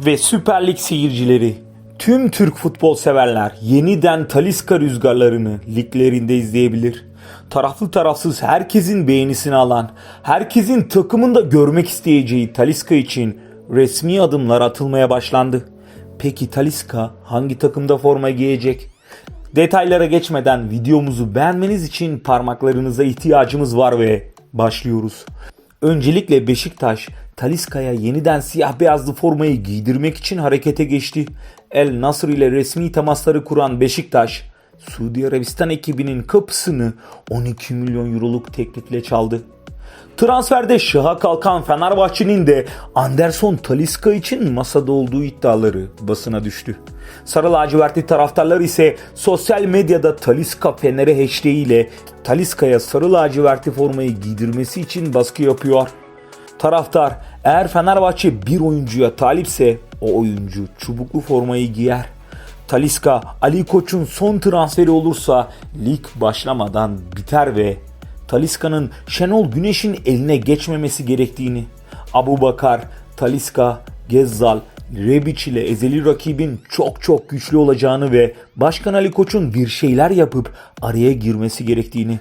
ve Süper Lig seyircileri, tüm Türk futbol severler yeniden Taliska rüzgarlarını liglerinde izleyebilir. Taraflı tarafsız herkesin beğenisini alan, herkesin takımında görmek isteyeceği Taliska için resmi adımlar atılmaya başlandı. Peki Taliska hangi takımda forma giyecek? Detaylara geçmeden videomuzu beğenmeniz için parmaklarınıza ihtiyacımız var ve başlıyoruz. Öncelikle Beşiktaş Taliska'ya yeniden siyah beyazlı formayı giydirmek için harekete geçti. El Nasr ile resmi temasları kuran Beşiktaş, Suudi Arabistan ekibinin kapısını 12 milyon euroluk teklifle çaldı. Transferde şaha kalkan Fenerbahçe'nin de Anderson Taliska için masada olduğu iddiaları basına düştü. Sarı lacivertli taraftarlar ise sosyal medyada Taliska Fener'e hashtag ile Taliska'ya sarı lacivertli formayı giydirmesi için baskı yapıyor. Taraftar eğer Fenerbahçe bir oyuncuya talipse o oyuncu çubuklu formayı giyer. Taliska Ali Koç'un son transferi olursa lig başlamadan biter ve Taliska'nın Şenol Güneş'in eline geçmemesi gerektiğini, Abu Bakar, Taliska, Gezzal, Rebic ile ezeli rakibin çok çok güçlü olacağını ve Başkan Ali Koç'un bir şeyler yapıp araya girmesi gerektiğini,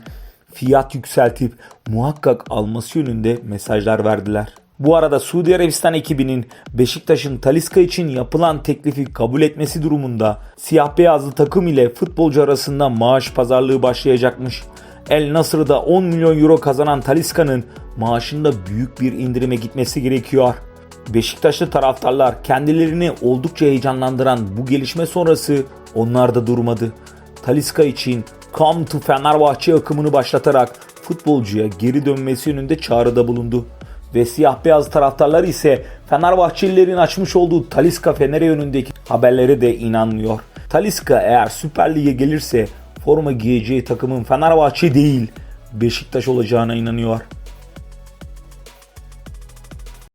fiyat yükseltip muhakkak alması yönünde mesajlar verdiler. Bu arada Suudi Arabistan ekibinin Beşiktaş'ın Taliska için yapılan teklifi kabul etmesi durumunda siyah beyazlı takım ile futbolcu arasında maaş pazarlığı başlayacakmış. El Nasır'da 10 milyon euro kazanan Taliska'nın maaşında büyük bir indirime gitmesi gerekiyor. Beşiktaşlı taraftarlar kendilerini oldukça heyecanlandıran bu gelişme sonrası onlar da durmadı. Taliska için Come to Fenerbahçe akımını başlatarak futbolcuya geri dönmesi yönünde çağrıda bulundu. Ve siyah beyaz taraftarlar ise Fenerbahçelilerin açmış olduğu Taliska Fener'e yönündeki haberlere de inanmıyor. Taliska eğer Süper Lig'e gelirse forma giyeceği takımın Fenerbahçe değil Beşiktaş olacağına inanıyor.